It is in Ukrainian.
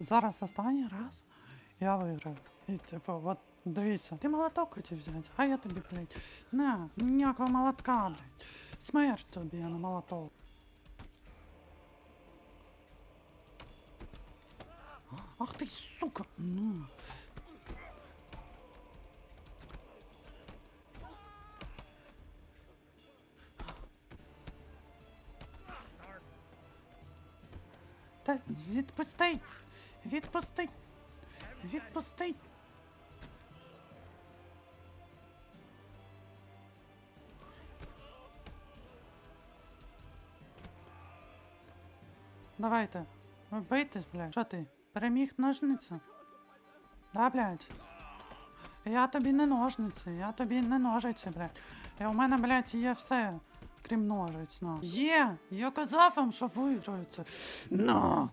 Зараз останній раз я виграю. І типу, от дивіться, ти молоток хотів взяти, а я тобі, блядь, на, ніякого молотка, блядь. Смерть тобі, а не молоток. Ах ти, сука! Ну. Та відпусти! Відпусти! Давайте. Ви бийтесь, блядь. Що ти? Переміг ножницю? Да, блядь. Я тобі не ножниці, я тобі не ножиці, блядь. І у мене, блядь, є все, крім ножиць, ну. Є! Я казав вам, що виграю це. Ну!